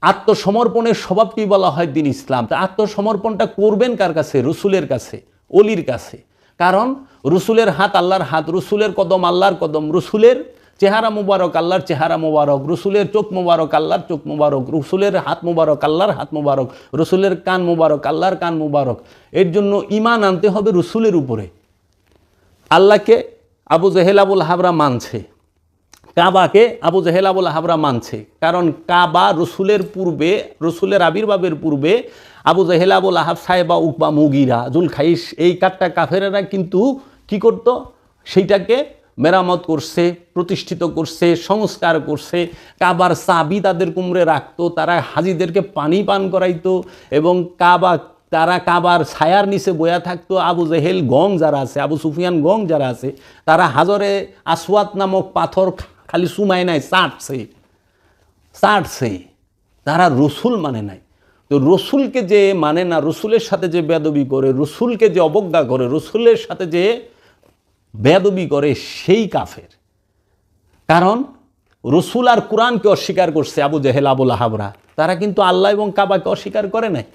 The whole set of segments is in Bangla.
আত্মসমর্পণের স্বভাবটি বলা হয় দিন ইসলাম? তা আত্মসমর্পণটা করবেন কার কাছে? রসুলের কাছে, অলির কাছে। কারণ রসুলের হাত আল্লাহর হাত, রসুলের কদম আল্লাহর কদম, রসুলের চেহারা মুবারক আল্লাহর চেহারা মুবারক, রসুলের চোখ মুবারক আল্লাহর চোখ মুবারক, রসুলের হাত মুবারক আল্লাহর হাত মুবারক, রসুলের কান মুবারক আল্লাহর কান মুবারক। এর জন্য ইমান আনতে হবে রসুলের উপরে। আল্লাহকে আবু জেহেল আবুল হাবরা মানছে। কাবাকে আবু জেহেল আবুল হাবরা মানছে। কারণ কাবা রসুলের পূর্বে, রসুলের আবির্ভাবের পূর্বে আবু জেহেল আবুল আহাব সাহেবা উকবা, মুগিরা জুল খাইস এই কাঠটা কাফেরেরা কিন্তু কি করত? সেইটাকে মেরামত করছে, প্রতিষ্ঠিত করছে, সংস্কার করছে। কাবার চাবি তাদের কুমড়ে রাখতো, তারা হাজিদেরকে পানি পান করাইতো এবং কাবা, তারা কাবার ছায়ার নিচে বয়া থাকতো। আবু জেহেল গং যারা আছে, আবু সুফিয়ান গং যারা আছে, তারা হাজরে আসওয়াত নামক পাথর খালি সুমায় নাই চাটছে চাটছে তারা রসুল মানে নাই। তো রসুলকে যে মানে না, রসুলের সাথে যে বেদবি করে, রসুলকে যে অবজ্ঞা করে, রসুলের সাথে যে বেদবি করে, সেই কাফের। কারণ রসুল আর কোরআনকে অস্বীকার করছে আবু জেহেল আবুল আহাবরা তারা কিন্তু আল্লাহ এবং কাবাকে অস্বীকার করে নাই।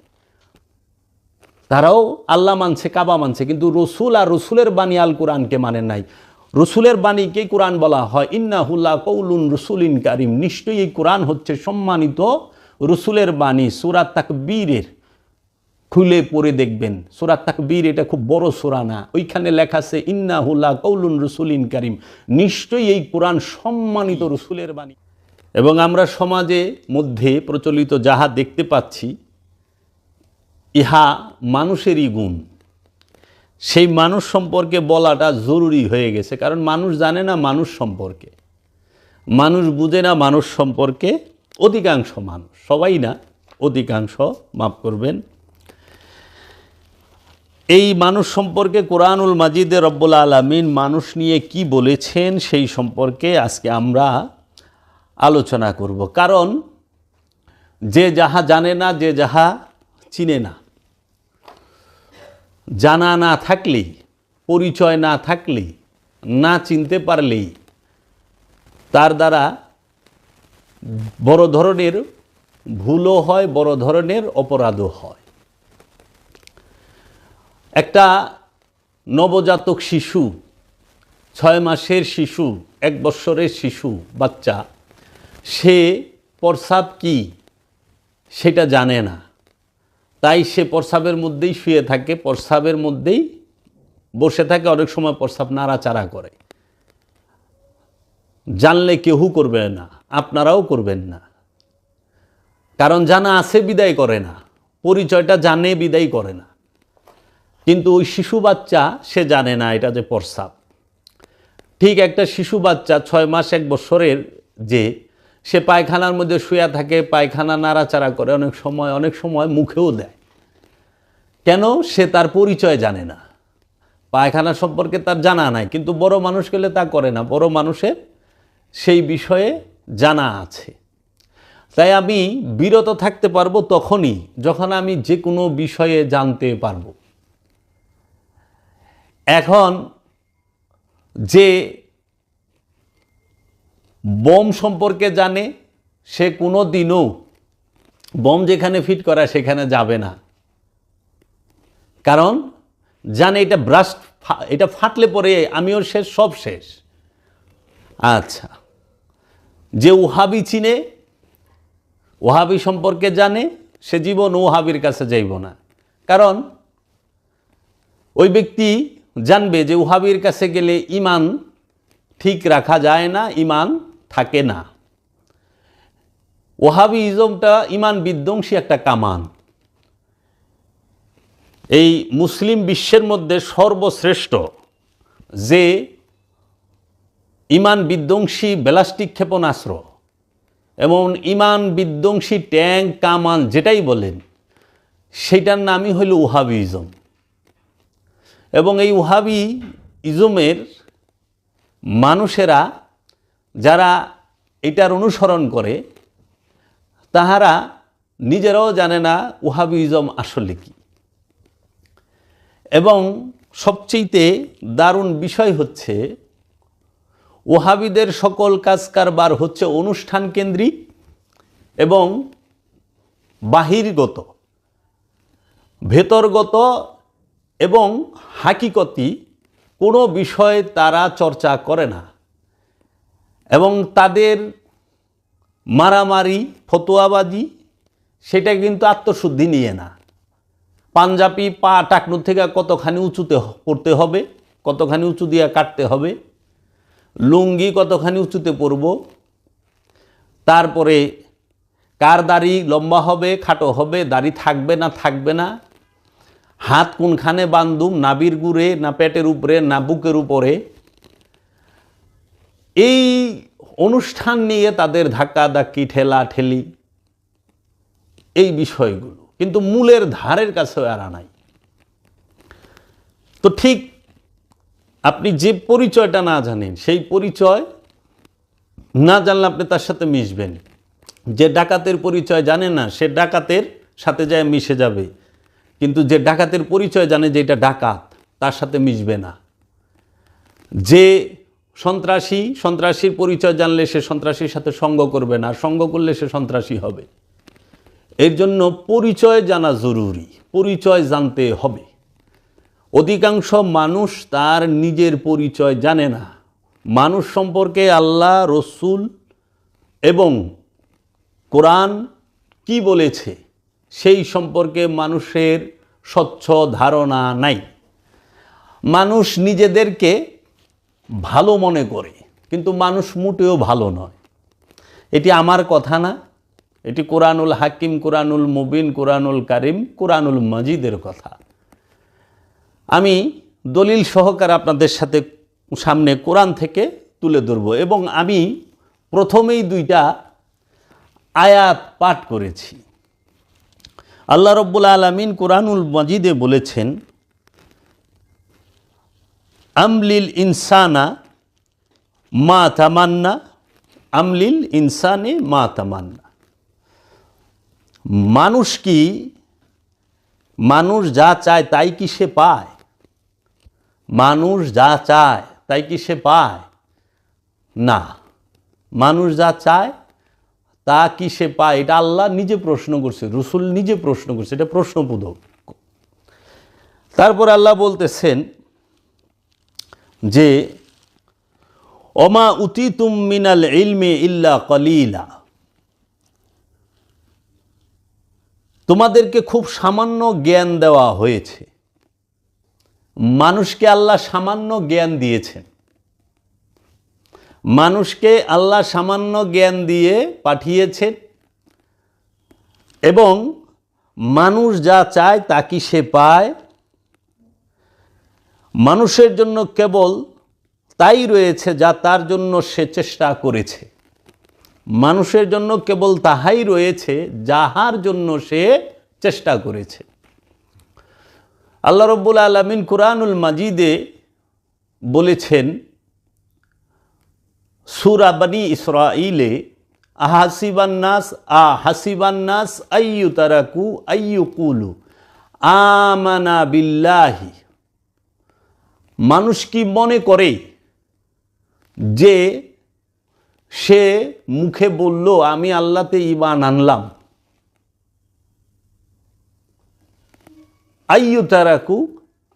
তারাও আল্লাহ মানছে, কাবা মানছে, কিন্তু রসুল আর রসুলের বাণী আল কোরআনকে মানে নাই। রসুলের বাণীকে কোরআন বলা হয়। ইন্নাহুল্লাহ কৌলুন রসুলিন কারিম। নিশ্চয়ই এই কোরআন হচ্ছে সম্মানিত রসুলের বাণী। সুরাত তাকবীরের খুলে পড়ে দেখবেন। সুরাত তাকবীর এটা খুব বড় সুরা না। ওইখানে লেখা আছে ইন্নাহুল্লাহ কৌলুন রসুলিন কারিম। নিশ্চয়ই এই কোরআন সম্মানিত রসুলের বাণী। এবং আমরা সমাজে মধ্যে প্রচলিত যাহা দেখতে পাচ্ছি, ইহা মানুষেরই গুণ। সেই মানুষ সম্পর্কে বলাটা জরুরি হয়ে গেছে, কারণ মানুষ জানে না মানুষ সম্পর্কে। মানুষ বুঝে না মানুষ সম্পর্কে, অধিকাংশ মানুষ, সবাই না, অধিকাংশ, মাফ করবেন। এই মানুষ সম্পর্কে কোরআনুল মাজিদে রব্বুল আলমিন মানুষ নিয়ে কি বলেছেন সেই সম্পর্কে আজকে আমরা আলোচনা করব। কারণ যে যাহা জানে না, যে যাহা চিনে না জানা না থাকলেই পরিচয় না থাকলেই না চিনতে পারলেই তার দ্বারা বড় ধরনের ভুলও হয়, বড় ধরনের অপরাধও হয়। একটা নবজাতক শিশু, ছয় মাসের শিশু, এক বৎসরের শিশু, বাচ্চা, সে প্রস্রাব কি, সেটা জানে না। তাই সে প্রস্রাবের মধ্যেই শুয়ে থাকে, প্রস্রাবের মধ্যেই বসে থাকে, অনেক সময় প্রস্রাব নাড়াচাড়া করে। জানলে কেউ করবে না, আপনারাও করবেন না। কারণ জানা আছে বিদায় করে না, পরিচয়টা জানে বিদায় করে না। কিন্তু ওই শিশু বাচ্চা, সে জানে না এটা যে প্রস্রাব। ঠিক একটা শিশু বাচ্চা ছয় মাস এক বছরের যে সে পায়খানার মধ্যে শুয়ে থাকে, পায়খানা নাড়াচাড়া করে, অনেক সময় অনেক সময় মুখেও দেয়। কেন? সে তার পরিচয় জানে না। পায়খানা সম্পর্কে তার জানা নাই, কিন্তু বড় মানুষ গেলে তা করে না। বড় মানুষের সেই বিষয়ে জানা আছে। তাই আমি বিরত থাকতে পারব তখনই, যখন আমি যে কোনো বিষয়ে জানতে পারব। এখন যে বোম সম্পর্কে জানে, সে কোনো দিনও বোম যেখানে ফিট করা সেখানে যাবে না। কারণ জানে এটা ব্রাস্ট এটা ফাটলে পরে আমিও শেষ সব শেষ। আচ্ছা যে ওহাবি চিনে, ওহাবি সম্পর্কে জানে, সে জীবন ওহাবির কাছে যাইব না। কারণ ওই ব্যক্তি জানবে যে ওহাবির কাছে গেলে ইমান ঠিক রাখা যায় না, ইমান থাকে না। ওহাবি ইজমটা ইমান বিধ্বংসী একটা কামান। এই মুসলিম বিশ্বের মধ্যে সর্বশ্রেষ্ঠ যে ইমান বিধ্বংসী ব্যালাস্টিক ক্ষেপণাস্ত্র এবং ইমান বিধ্বংসী ট্যাঙ্ক, কামান, যেটাই বলেন সেটার নামই হইল ওহাবি ইজম এবং এই ওহাবি ইজমের মানুষেরা যারা এটার অনুসরণ করে, তাহারা নিজেরাও জানে না ওহাবিজম আসলে কি। এবং সবচেয়েতে দারুণ বিষয় হচ্ছে ওহাবিদের সকল কাজ কারবার হচ্ছে অনুষ্ঠান কেন্দ্রিক এবং বাহিরগত, ভেতরগত এবং হাকিকতি, কোনো বিষয়ে তারা চর্চা করে না। এবং তাদের মারামারি, ফতোয়াবাজি, সেটা কিন্তু আত্মশুদ্ধি নিয়ে না। পাঞ্জাবি পা টাকনুর থেকে কতখানি উঁচুতে করতে হবে, কতখানি উঁচু দিয়ে কাটতে হবে, লুঙ্গি কতখানি উঁচুতে পরব, তারপরে কার দাড়ি লম্বা হবে, খাটো হবে, দাড়ি থাকবে না থাকবে না, হাত কোনখানে বান্ধুম নাবির গুড়ে না পেটের উপরে, না বুকের উপরে এই অনুষ্ঠান নিয়ে তাদের ধাক্কা ধাক্কি ঠেলা ঠেলি এই বিষয়গুলো। কিন্তু মূলের ধারের কাছেও এরা নাই। তো ঠিক আপনি যে পরিচয়টা না জানেন, সেই পরিচয় না জানলে আপনি তার সাথে মিশবেন। যে ডাকাতের পরিচয় জানে না, সে ডাকাতের সাথে যায় মিশে যাবে। কিন্তু যে ডাকাতের পরিচয় জানে যে এটা ডাকাত, তার সাথে মিশবে না। যে সন্ত্রাসী, সন্ত্রাসীর পরিচয় জানলে সে সন্ত্রাসীর সাথে সঙ্গ করবে না সঙ্গ করলে সে সন্ত্রাসী হবে। এর জন্য পরিচয় জানা জরুরি, পরিচয় জানতে হবে। অধিকাংশ মানুষ তার নিজের পরিচয় জানে না। মানুষ সম্পর্কে আল্লাহ, রসুল এবং কোরআন কি বলেছে, সেই সম্পর্কে মানুষের স্বচ্ছ ধারণা নাই। মানুষ নিজেদেরকে ভালো মনে করে, কিন্তু মানুষ মোটেও ভালো নয়। এটি আমার কথা না, এটি কোরআনুল হাকিম, কোরআনুল মুবিন, কোরআনুল কারিম, কোরআনুল মজিদের কথা। আমি দলিল সহকারে আপনাদের সাথে সামনে কোরআন থেকে তুলে ধরব এবং আমি প্রথমেই দুইটা আয়াত পাঠ করেছি। আল্লাহ রব্বুল আলমিন কোরআনুল মজিদে বলেছেন আমলিল ইনসানা মা তামান্না, আমলিল ইনসানে মা তামান্না। মানুষ কি? মানুষ যা চায় তাই কি সে পায়? মানুষ যা চায় তাই কি সে পায়? না। মানুষ যা চায় তা কি সে পায়? এটা আল্লাহ নিজে প্রশ্ন করছে, রসুল নিজে প্রশ্ন করছে, এটা প্রশ্নবোধক। তারপর আল্লাহ বলতেছেন যে অমা উতিতুম মিনাল ইলমে ইল্লা কলিলা। তোমাদেরকে খুব সামান্য জ্ঞান দেওয়া হয়েছে। মানুষকে আল্লাহ সামান্য জ্ঞান দিয়েছেন। মানুষকে আল্লাহ সামান্য জ্ঞান দিয়ে পাঠিয়েছেন এবং মানুষ যা চায় তা কি সে পায়। মানুষের জন্য কেবল তাই রয়েছে যা তার জন্য সে চেষ্টা করেছে। মানুষের জন্য কেবল তাহাই রয়েছে যাহার জন্য সে চেষ্টা করেছে। আল্লাহ রব্বুল আলমিন কুরআনুল মাজিদে বলেছেন, সুরা বানি ইসরাইলে আহাসিবান্নাস আ হাসিবান্নাস আইয়ু তারাকু আইয়ু কুলু আমানা বিল্লাহি মানুষ কি মনে করে যে সে মুখে বলল, আমি আল্লাহতে ইমান আনলাম আইয়ু তারাকু,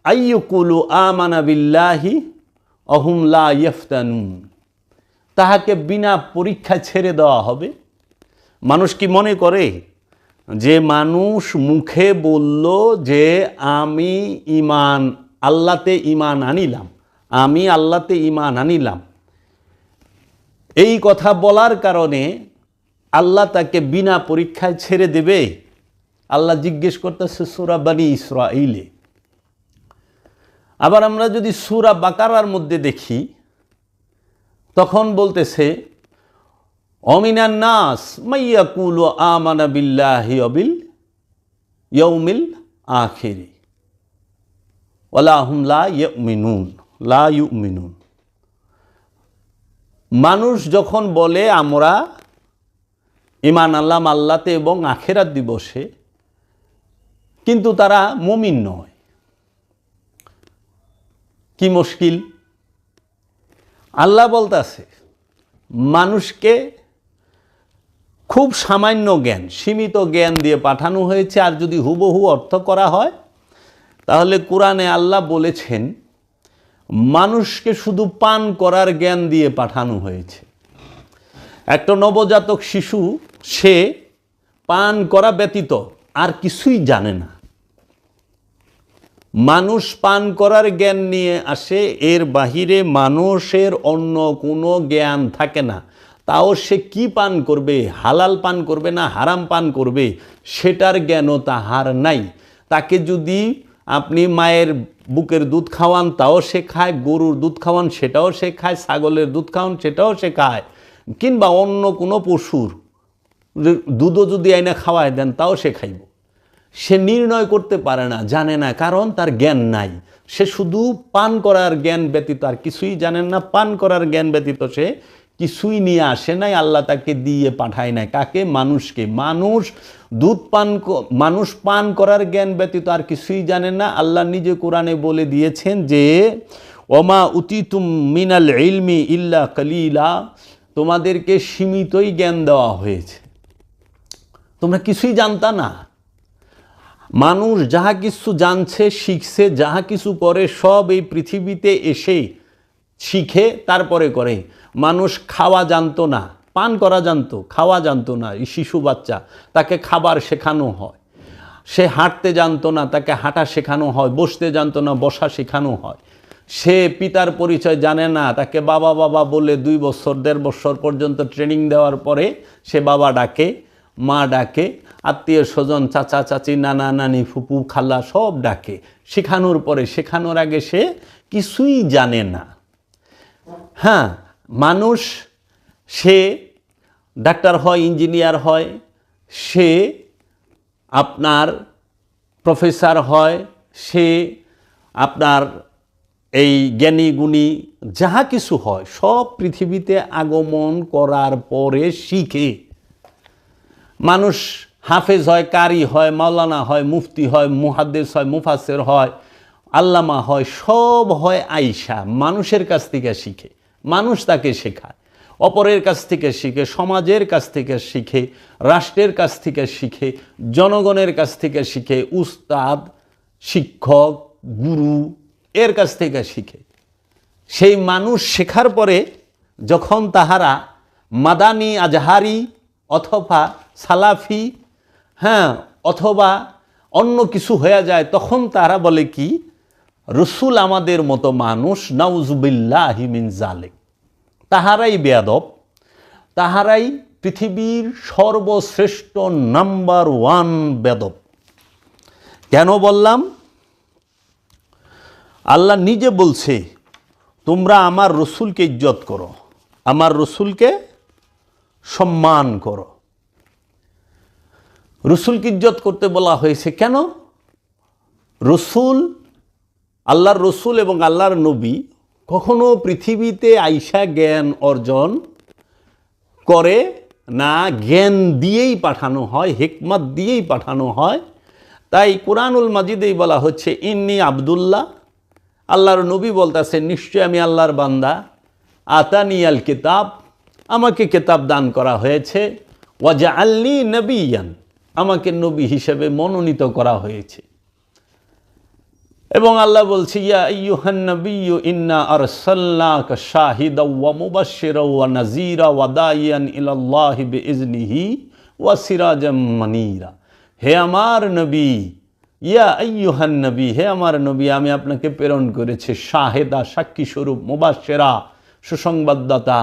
আইয়ু কুলু আমানা বিল্লাহি, অহুম লা ইয়ফতানুন। তাহাকে বিনা পরীক্ষায় ছেড়ে দেওয়া হবে। মানুষ কি মনে করে যে মানুষ মুখে বলল যে, আমি ইমান আল্লাতে ইমান আনিলাম, আমি আল্লাতে ইমান আনিলাম। এই কথা বলার কারণে আল্লাহ তাকে বিনা পরীক্ষায় ছেড়ে দেবে। আল্লাহ জিজ্ঞেস করতেছে, সুরা বানি ইসরাইলে আবার আমরা যদি সুরা বাকারার মধ্যে দেখি, তখন বলতেছে, অমিনান নাস মাইয়া কুল আমানা বিল্লাহি অবিল ইয়ৌমিল আখেরি। ওলাহুম লা ইউমিনুন লা ইউমিনুন মানুষ যখন বলে, আমরা ইমান আল্লাহ আল্লাতে এবং আখেরাত দিবসে, কিন্তু তারা মমিন নয়। কি মুশকিল? আল্লাহ বলতেছে, মানুষকে খুব সামান্য জ্ঞান, সীমিত জ্ঞান দিয়ে পাঠানো হয়েছে, আর যদি হুবহু অর্থ করা হয় তাহলে কোরআনে আল্লাহ বলেছেন, মানুষকে শুধু পান করার জ্ঞান দিয়ে পাঠানো হয়েছে। একটা নবজাতক শিশু, সে পান করা ব্যতীত আর কিছুই জানে না। মানুষ পান করার জ্ঞান নিয়ে আসে, এর বাহিরে মানুষের অন্য কোনো জ্ঞান থাকে না। তাও সে কি পান করবে, হালাল পান করবে না, হারাম পান করবে, সেটার জ্ঞানও তাহার নাই। তাকে যদি আপনি মায়ের বুকের দুধ খাওয়ান, তাও সে খায়, গরুর দুধ খাওয়ান, সেটাও সে খায়, ছাগলের দুধ খাওয়ান, সেটাও সে খায়। কিংবা অন্য কোনো পশুর দুধও যদি আইনা খাওয়ায় দেন, তাও সে খাইব। সে নির্ণয় করতে পারে না, জানে না, কারণ তার জ্ঞান নাই। সে শুধু পান করার জ্ঞান ব্যতীত আর কিছুই জানেন না, পান করার জ্ঞান ব্যতীত সে কিছুই নিয়ে আসে নাই, আল্লাহ তাকে দিয়ে পাঠায় নাই। কাকে? মানুষকে। মানুষ দুধ পান মানুষ পান করার জ্ঞান ব্যতীত আর কিছুই জানে না। আল্লাহ নিজে কোরআনে বলে দিয়েছেন যে, ওমা উতিতুম মিনাল ইলমি ইল্লা কালিলা। তোমাদেরকে সীমিতই জ্ঞান দেওয়া হয়েছে। তোমরা কিছুই জানতা না। মানুষ যাহা কিছু জানছে, শিখছে, যাহা কিছু করে সব এই পৃথিবীতে এসে শিখে, তারপরে করে। মানুষ খাওয়া জানতো না, পান করা জানতো, খাওয়া জানতো না, এই শিশু বাচ্চা, তাকে খাবার শেখানো হয়। সে হাঁটতে জানতো না, তাকে হাঁটা শেখানো হয়, বসতে জানতো না, বসা শেখানো হয়। সে পিতার পরিচয় জানে না, তাকে বাবা বাবা বলে দুই বছর, দেড় বছর পর্যন্ত ট্রেনিং দেওয়ার পরে সে বাবা ডাকে, মা ডাকে, আত্মীয় স্বজন, চাচা, চাচি, নানা, নানি, ফুপু, খালা সব ডাকে। শেখানোর পরে, শেখানোর আগে সে কিছুই জানে না। হ্যাঁ মানুষ, সে ডাক্তার হয়, ইঞ্জিনিয়ার হয়, সে আপনার প্রফেসর হয়, সে আপনার এই জ্ঞানী, গুণী, যাহা কিছু হয়, সব পৃথিবীতে আগমন করার পরে শিখে। মানুষ হাফেজ হয়, কারি হয়, মাওলানা হয়, মুফতি হয়, মুহাদ্দেস হয় মুফাসের হয়, আল্লামা হয়, সব হয় আইসা মানুষের কাছ থেকে শিখে। মানুষ তাকে শেখায়। অপরের কাছ থেকে শিখে, সমাজের কাছ থেকে শিখে, রাষ্ট্রের কাছ থেকে শিখে, জনগণের কাছ থেকে শিখে, উস্তাদ, শিক্ষক, গুরু, এর কাছ থেকে শিখে। সেই মানুষ শেখার পরে যখন তাহারা মাদানি, আজহারি অথবা সালাফি হ্যাঁ অথবা অন্য কিছু হয়ে যায়, তখন তারা বলে কি রসুল আমাদের মতো মানুষ, নাউজুবিল্লাহ মিন জালেক। তাহারাই বেয়াদব, তাহারাই পৃথিবীর সর্বশ্রেষ্ঠ নাম্বার ওয়ান বেদব কেন বললাম? আল্লাহ নিজে বলছে, তোমরা আমার রসুলকে ইজ্জত করো, আমার রসুলকে সম্মান করো। রসুলকে ইজ্জত করতে বলা হয়েছে কেন? রসুল আল্লাহর রসুল এবং আল্লাহর নবী কখনো পৃথিবীতে আইসা জ্ঞান অর্জন করে না, জ্ঞান দিয়েই পাঠানো হয়, হেকমত দিয়েই পাঠানো হয়। তাই কোরআনুল মাজিদেই বলা হচ্ছে, ইন্নি আবদুল্লাহ। আল্লাহর নবী বলতেছে নিশ্চয় আমি আল্লাহর বান্দা। আতানি আল কিতাব। আমাকে কেতাব দান করা হয়েছে। ওয়াজা আল্লি নবীয়ান। আমাকে নবী হিসেবে মনোনীত করা হয়েছে। এবং আল্লাহ বলছে, ইয়া আইয়ুহান নাবিয়্যু ইন্না আরসালনাকা শাহিদা ওয়া মুবাশশিরা ওয়া নাযীরা ওয়া দাইয়ান ইলাল্লাহি বিইজনিহি ওয়া সিরাজাম মানিরা। হে আমার নবী, ইয়া আইয়ুহান নবী হে আমার নবী, আমি আপনাকে প্রেরণ করেছি শাহেদা সাক্ষী স্বরূপ মুবাশশিরা, সুসংবাদদাতা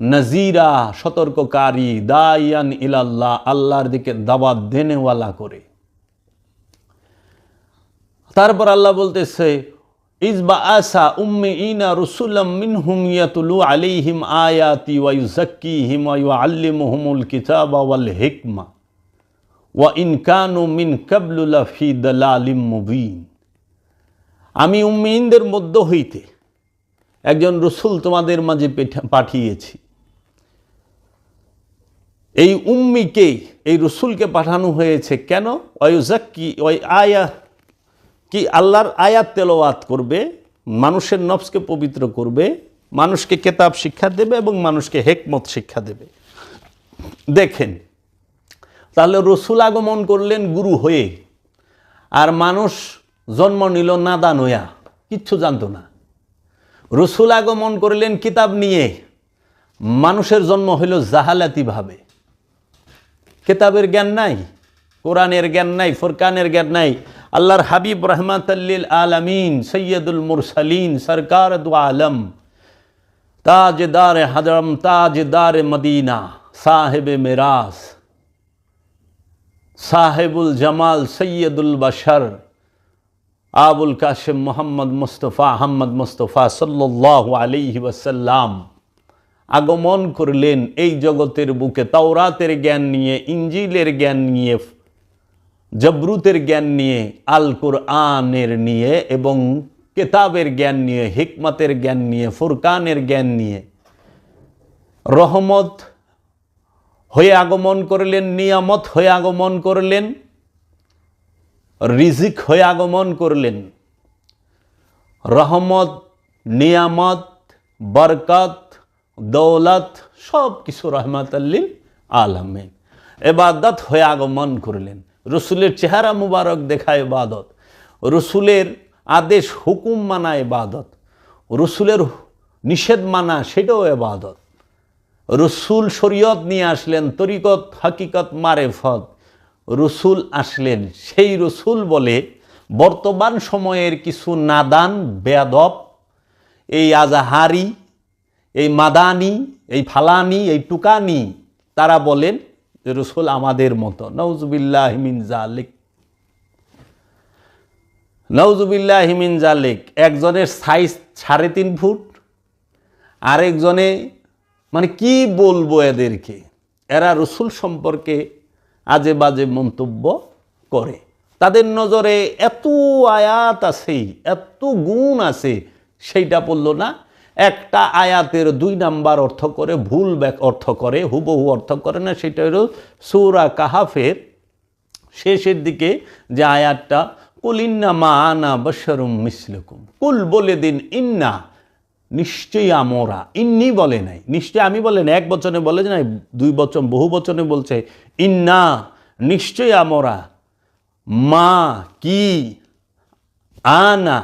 নজিরা সতর্ককারী দাইয়ান ইলাল্লাহ, আল্লাহর দিকে দাওয়াত দেনেওয়ালা করে। তারপর আল্লাহ বলতেছে ইজবা আসা উম্মে ইনা রসুল্লাম মিনহুম ইয়াতুলু আলাইহিম আয়াতি ওয়া ইউজাক্কিহিম ওয়া ইউআল্লিমুহুমুল কিতাবা ওয়াল হিকমা ওয়া ইন কানু মিন কাবলু লাফি দালালিম মুবিন। আমি উম্মিনদের মধ্য হইতে একজন রসুল তোমাদের মাঝে পেঠা- পাঠিয়েছি। এই উম্মিকে, এই রসুলকে পাঠানো হয়েছে কেন? ওয়ুজাক্কি ওই আয়া কি আল্লাহর আয়াত তেলাওয়াত করবে, মানুষের নফসকে পবিত্র করবে, মানুষকে কেতাব শিক্ষা দেবে এবং মানুষকে হেকমত শিক্ষা দেবে। দেখেন, তাহলে রসুল আগমন করলেন গুরু হয়ে, আর মানুষ জন্ম নিল নাদান হইয়া, কিচ্ছু জানতো না। রসুল আগমন করলেন কিতাব নিয়ে, মানুষের জন্ম হইল জাহালাতিভাবে। কেতাবের জ্ঞান নাই, কোরআনের জ্ঞান নাই, ফোরকানের জ্ঞান নাই আল্লাহর হাবিব রহমাতাল্লিল আলমিন, সৈয়দুল মুরসালিন সরকার দু আলম তাজদার হজরম তাজদার মদিনা সাহেব মেরাস সাহেবুল জামাল, সৈয়দুল বশর, আবুল কাশেম মোহাম্মদ মুস্তফা, আহম্মদ মুস্তফা সাল্লাহ আলিহি ওয়াসাল্লাম আগমন করলেন এই জগতের বুকে, তাওরাতের জ্ঞান নিয়ে, ইঞ্জিলের জ্ঞান নিয়ে জবরুতের জ্ঞান নিয়ে আল কোরআনের নিয়ে এবং কেতাবের জ্ঞান নিয়ে, হিকমতের জ্ঞান নিয়ে, ফুরকানের জ্ঞান নিয়ে রহমত হয়ে আগমন করলেন, নিয়ামত হয়ে আগমন করলেন, রিজিক হয়ে আগমন করলেন। রহমত, নিয়ামত, বরকত, দৌলত সব কিছু রহমাতাল্লিল আলমিন। এবাদত হয়ে আগমন করলেন। রসুলের চেহারা মুবারক দেখা এবাদত রসুলের আদেশ, হুকুম মানা এবাদত রসুলের নিষেধ মানা, সেটাও এবাদত রসুল শরীয়ত নিয়ে আসলেন, তরিকত, হাকিকত, মারেফত। রসুল আসলেন, সেই রসুল বলে বর্তমান সময়ের কিছু নাদান, বেয়াদব, এই আজাহারি, এই মাদানি, এই ফালানি, এই টুকানি, তারা বলেন যে রসুল আমাদের মতো। নওজুবিল্লাহ হিমিন জালিক। নওজুবিল্লাহ হিমিন জালিক। একজনের সাইজ সাড়ে তিন ফুট, আরেকজনে মানে কি বলব এদেরকে? এরা রসুল সম্পর্কে আজে বাজে মন্তব্য করে। তাদের নজরে এত আয়াত আছে, এত গুণ আছে, সেইটা পড়ল না। একটা আয়াতের দুই নাম্বার অর্থ করে, ভুল ব্যাক, অর্থ করে, হুবহু অর্থ করে না, সেটা হলো সৌরা কাহাফের শেষের দিকে যে আয়াতটা, কুল ইন্না মা আনা বশরুম মিসলুকুম কুল বলে দিন, ইন্না নিশ্চয়ই আমরা ইন্নি বলে নাই, নিশ্চয়ই আমি বলে নাই, এক বচনে বলে যে নাই, দুই বচন, বহু বচনে বলছে, ইন্না নিশ্চয়ই আমরা মা কি আনা